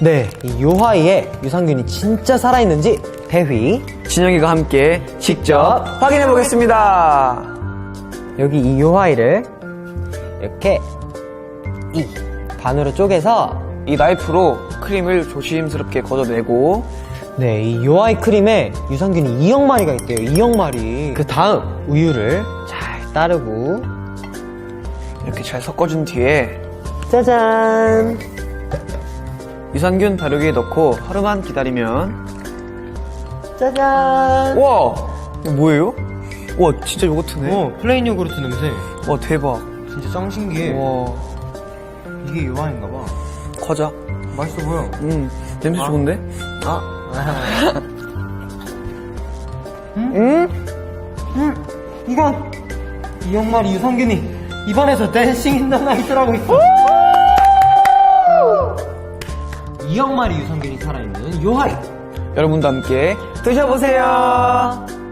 네, 이 요하이에 유산균이 진짜 살아있는지 대휘 진영이가 함께 직접 확인해 보겠습니다. 여기 이 요하이를 이렇게 이 반으로 쪼개서 이 나이프로 크림을 조심스럽게 걷어내고 네, 이 요하이 크림에 유산균이 2억 마리가 있대요. 2억 마리. 그 다음 우유를 잘 따르고 이렇게 잘 섞어준 뒤에 짜잔. 유산균 발효기에 넣고 하루만 기다리면 짜잔. 우와 이거 뭐예요? 우와 진짜 요거트네. 어, 플레인 요구르트 냄새. 와 대박. 진짜 짱 신기해. 와 이게 요하인가 봐. 과자. 맛있어 보여. 음 냄새 좋은데? 아. 음? 이건 2억 마리 유산균이 입안에서 댄싱 인더 나이트라고 있어. 마리 유산균이 살아있는 요하이. 여러분도 함께 드셔보세요.